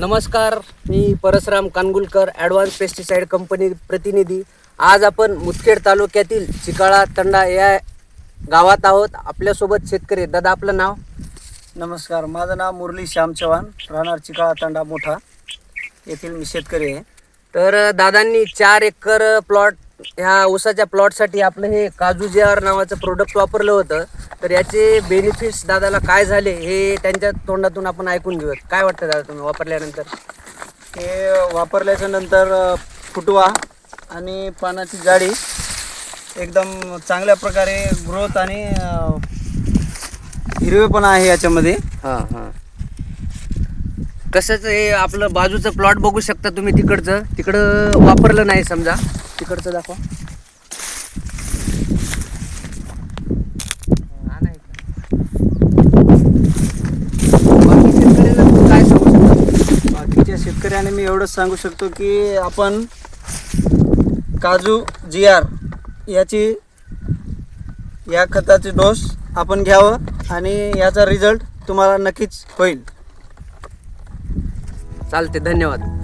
नमस्कार मी Parasram Kangulkar advance pesticide company प्रतिनिधी. आज आपण मुदखेड तालुक्यातील चिकाळा तंडा या गावात आहोत. आपल्यासोबत शेतकरी आहेत. दादा आपलं नाव? नमस्कार माझं नाव मुरली श्याम चव्हाण. राहणार चिकाळा तांडा मोठा. येथील मी शेतकरी आहे. तर दादांनी चार एकर प्लॉट ह्या ऊसाच्या प्लॉटसाठी आपलं हे काजू जे आर नावाचं प्रोडक्ट वापरलं होतं. तर याचे बेनिफिट्स दादाला काय झाले हे त्यांच्या तोंडातून आपण ऐकून घेऊयात. काय वाटतं दादा तुम्ही वापरल्यानंतर? हे वापरल्याच्या नंतर अ, फुटवा आणि पानाची जाडी एकदम चांगल्या प्रकारे ग्रोथ आणि अ, हिरवेपणा आहे याच्यामध्ये. हां हां. कसंच हे आपलं बाजूचं प्लॉट बघू शकता तुम्ही तिकडचं. तिकडं वापरलं नाही समजा. तिकडचं दाखवा हा, नाही बाकी शेतकऱ्यांना तुम्ही काय सांगू शकता बाकीच्या शेतकऱ्याने मी एवढंच सांगू शकतो की आपण काजू जी आर याची या खताचे डोस आपण घ्यावं आणि याचा रिझल्ट तुम्हाला नक्कीच होईल. चालते धन्यवाद.